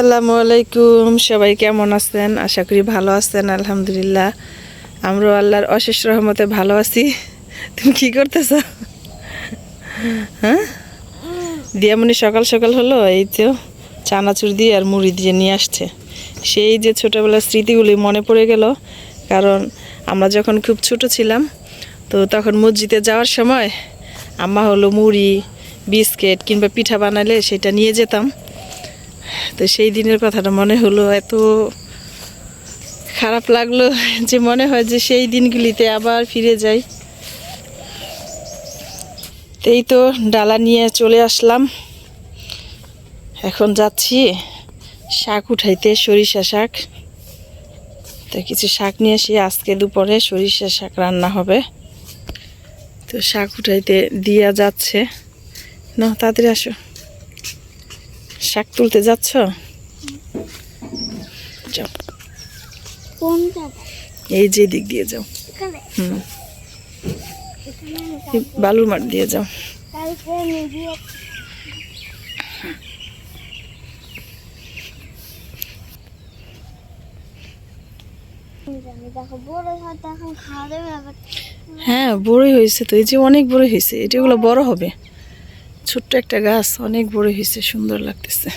আসসালামু আলাইকুম, সবাই কেমন আছেন? আশা করি ভালো আছেন, আলহামদুলিল্লাহ। আমরাও আল্লাহর অশেষ রহমতে ভালো আছি। তুমি কি করতেছ? হ্যাঁ? দিয়ামনি সকাল সকাল হলো, এই তো চানাচুর দিয়ে আর মুড়ি দিয়ে নিয়ে আসছে। সেই যে ছোটোবেলার স্মৃতিগুলি মনে পড়ে গেল, কারণ আমরা যখন খুব ছোট ছিলাম, তো তখন মসজিদে যাওয়ার সময় আম্মা হলো মুড়ি, বিস্কিট কিংবা পিঠা বানালে সেটা নিয়ে যেতাম। তো সেই দিনের কথাটা মনে হলো, এত খারাপ লাগল যে মনে হয় যে সেই দিনগুলিতে আবার ফিরে যাই। এই তো ডালা নিয়ে চলে আসলাম। এখন যাচ্ছি শাক উঠাইতে, সরিষা শাক। তো কিছু শাক নিয়ে এসে আজকে দুপুরে সরিষা শাক রান্না হবে। তো শাক উঠাইতে দিয়া যাচ্ছে। না তাড়াতাড়ি আসো। শাক তুলতে যাচ্ছ? যাও। এই যে দিক দিয়ে যাও। হুম। বালুর মাঠ দিয়ে যাও। হ্যাঁ বড়ই হয়েছে তো এই যে অনেক বড় হয়েছে এটাগুলো বড় হবে। ছোট্ট একটা গাছ অনেক বড় হয়েছে সুন্দর লাগতেছে।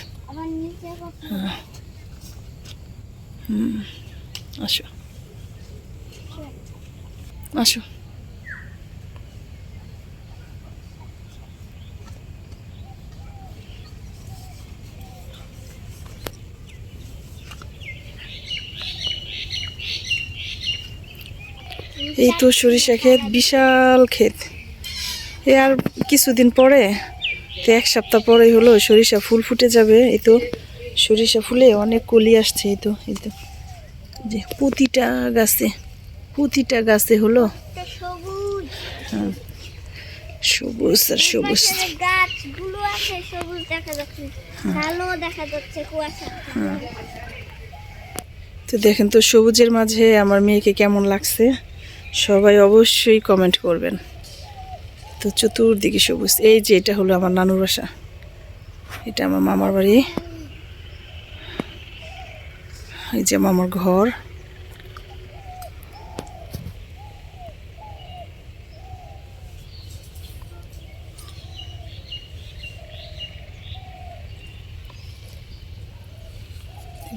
হুম আসো। আসো। এই তো সরিষা ক্ষেত বিশাল ক্ষেত। এ আর কিছুদিন পরে তো এক সপ্তাহ পরেই হলো সরিষা ফুল ফুটে যাবে এই তো সরিষা ফুলে অনেক কলি আসছে এই তো এই তো। যে প্রতিটা গাছে প্রতিটা গাছে হলো। একটা সবুজ। আর সবুজ। এই গাছগুলো আছে সবুজ দেখা যাচ্ছে কালো দেখা যাচ্ছে কুয়াশা। তো দেখেন তো সবুজের মাঝে আমার মেয়েকে কেমন লাগছে? সবাই অবশ্যই কমেন্ট করবেন। তো চতুর্দিকে সবুজ। এই যে এটা হলো আমার নানুর বাসা। এটা আমার মামার বাড়ি। এই যে মামার ঘর।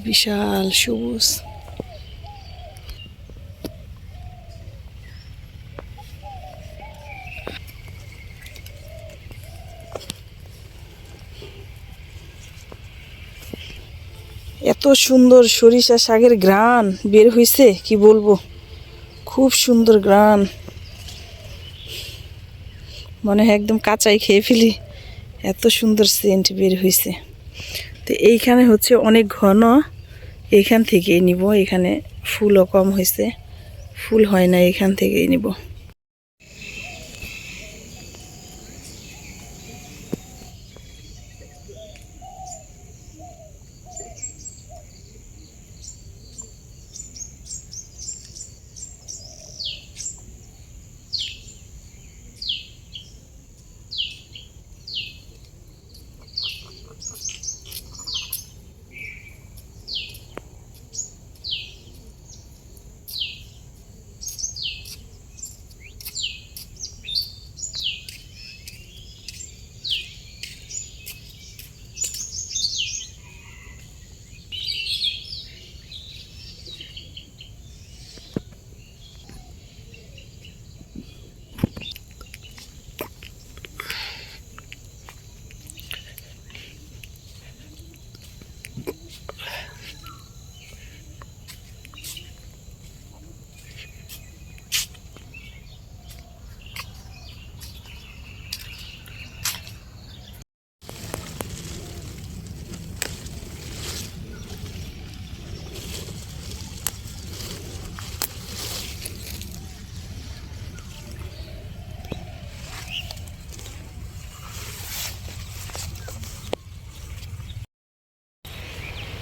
বিশাল সবুজ এত সুন্দর সরিষা শাকের গ্রান বের হইছে, কি বলব? খুব সুন্দর গ্রান। মনে হয় একদম কাঁচাই খেয়ে ফেলি। এত সুন্দর সেন্ট বের হইছে। তো এইখানে হচ্ছে অনেক ঘন। এইখান থেকেই নিব। এখানে ফুলও কম হয়েছে ফুল হয় না এখান থেকেই নিব।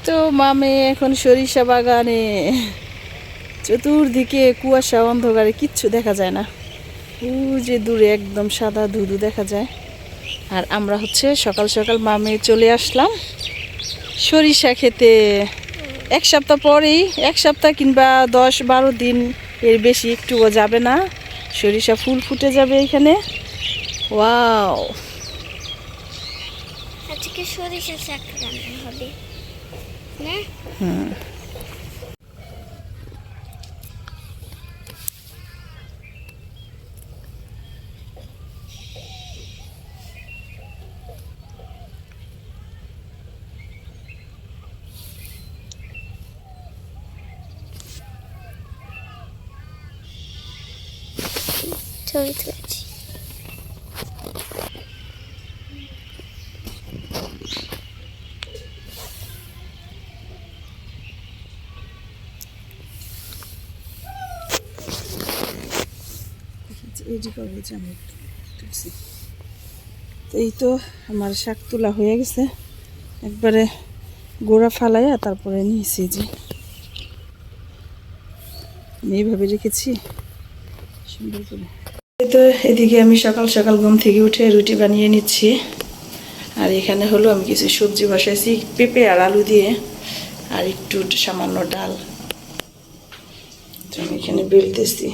তো মামে এখন সরিষা বাগানে। চতুর্দিকে কুয়াশা, অন্ধকারে কিচ্ছু দেখা যায় না। ও যে দূরে একদম সাদা ধুধু দেখা যায়। আর আমরা হচ্ছে সকাল সকাল মামে চলে আসলাম সরিষা খেতে। এক সপ্তাহ পরেই, এক সপ্তাহ কিংবা দশ বারো দিন এর বেশি একটুও যাবে না। সরিষা ফুল ফুটে যাবে এখানে। ওয়াও। আজকে সরিষা হবে। ছবি তুলেছি তো এই তো আমার শাক তোলা হয়ে গেছে। একবারে গোড়া ফালাইয়া তারপরে নিয়েছি যে। আমি এইভাবে রেখেছি। সুন্দর করে। এই তো এদিকে আমি সকাল সকাল ঘুম থেকে উঠে রুটি বানিয়ে নিচ্ছি। আর এখানে হলো আমি কিছু সবজি বসাইছি, পেঁপে আর আলু দিয়ে, আর একটু সামান্য ডাল। আমি এখানে বেলতেছি।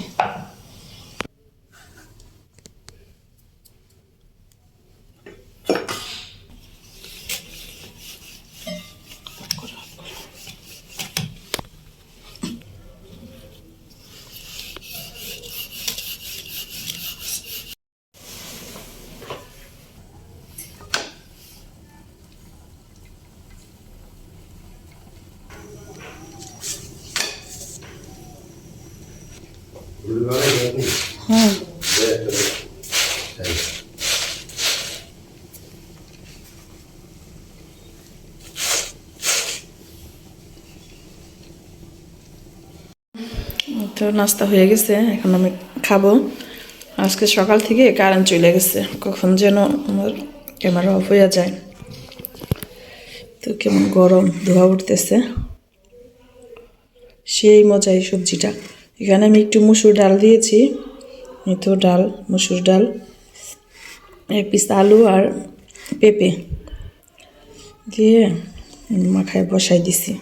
তো নাস্তা হয়ে গেছে, এখন আমি খাব। আজকে সকাল থেকে কারেন্ট চলে গেছে, কখন যেন আমার ক্যামেরা অফ হয়ে যায়। তো কেমন গরম, ধোয়া উঠতেছে। সেই মজা এই সবজিটা। এখানে আমি একটু মুসুর ডাল দিয়েছি তো ডাল, মুসুর ডাল, এক পিস আলু আর পেঁপে দিয়ে মাখায় বসাই দিছি।